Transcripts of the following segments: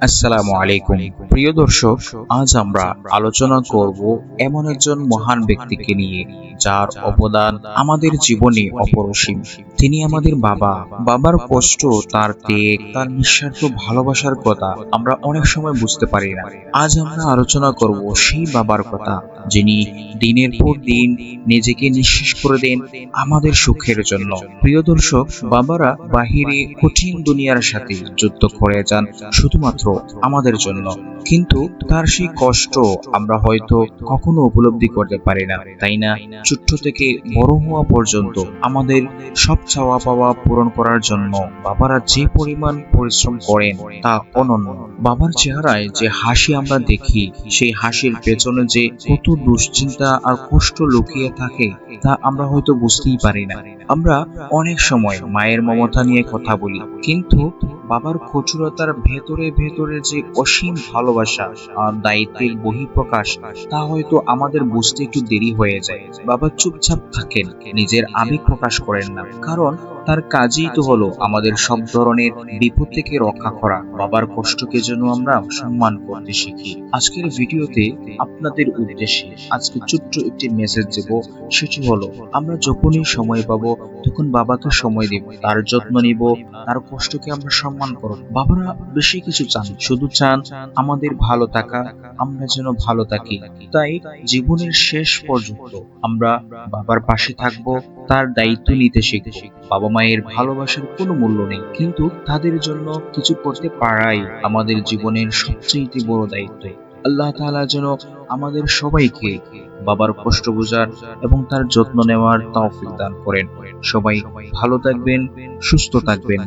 আসসালামু আলাইকুম। প্রিয় দর্শক, আজ আমরা আলোচনা করব এমন একজন মহান ব্যক্তিকে নিয়ে, যার অবদান আমাদের জীবনে অপরসীম। তিনি আমাদের বাবা। বাবার কষ্ট, তার ত্যাগ, তার নিঃস্বার্থ ভালোবাসার কথা আমরা অনেক সময় বুঝতে পারি না। আজ আমরা আলোচনা করব সেই বাবার কথা। যিনি দিনের পর দিন নিজেকে নিঃশেষ করে দেন আমাদের সুখের জন্য। প্রিয় দর্শক, বাবারা বাহিরে কঠিন দুনিয়ার সাথে যুদ্ধ করে যান শুধুমাত্র আমাদের জন্য। কিন্তু তার সেই কষ্ট আমরা হয়তো কখনো উপলব্ধি করতে পারি না, তাই না? ছোট্ট থেকে বড় হওয়া পর্যন্ত আমাদের সব চাওয়া পাওয়া পূরণ করার জন্য বাবারা যে পরিমাণ পরিশ্রম করেন তা অনন্য। বাবার চেহারায় যে হাসি আমরা দেখি, সেই হাসির পেছনে যে কত দুশ্চিন্তা আর কষ্ট লুকিয়ে থাকে, তা আমরা হয়তো বুঝতেই পারি না। আমরা অনেক সময় মায়ের মমতা নিয়ে কথা বলি, কিন্তু বাবার কঠোরতার ভেতরে ভেতরে যে অসীম ভালোবাসা আর দায়িত্বের বহিঃপ্রকাশ, তা হয়তো আমাদের বুঝতে একটু দেরি হয়ে যায়। বাবা চুপচাপ থাকেন, নিজের আবেগ প্রকাশ করেন না, কারণ তার কাজই তো হলো আমাদের সব ধরনের বিপদ থেকে রক্ষা করা, বাবার কষ্টকে যেন আমরা সম্মান করতে শিখি। আজকের ভিডিওতে আপনাদের উদ্দেশ্যে আজকে ছোট্ট একটি মেসেজ দেব, সেটি হলো, আমরা যখনই সময় পাবো, তখন বাবাকে সময় দেব, তার যত্ন নিব, তার কষ্টকে আমরা সম্মান করব। বাবারা বেশি কিছু চান, শুধু চান আমাদের ভালো থাকা, আমরা যেন ভালো থাকি। তাই জীবনের শেষ পর্যন্ত আমরা বাবার পাশে থাকব, তার দায়িত্ব নিতে শিখব। বাবা মায়ের ভালোবাসার কোনো মূল্য নেই। কিন্তু তাদের জন্য কিছু করতে পারাই আমাদের জীবনের সবচেয়ে বড় দায়িত্ব। আল্লাহ তাআলা যেন আমাদের সবাইকে বাবার কষ্ট বোঝার এবং তার যত্ন নেওয়ার তৌফিক দান করেন। সবাই ভালো থাকবেন, সুস্থ থাকবেন।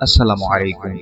আসসালামু আলাইকুম।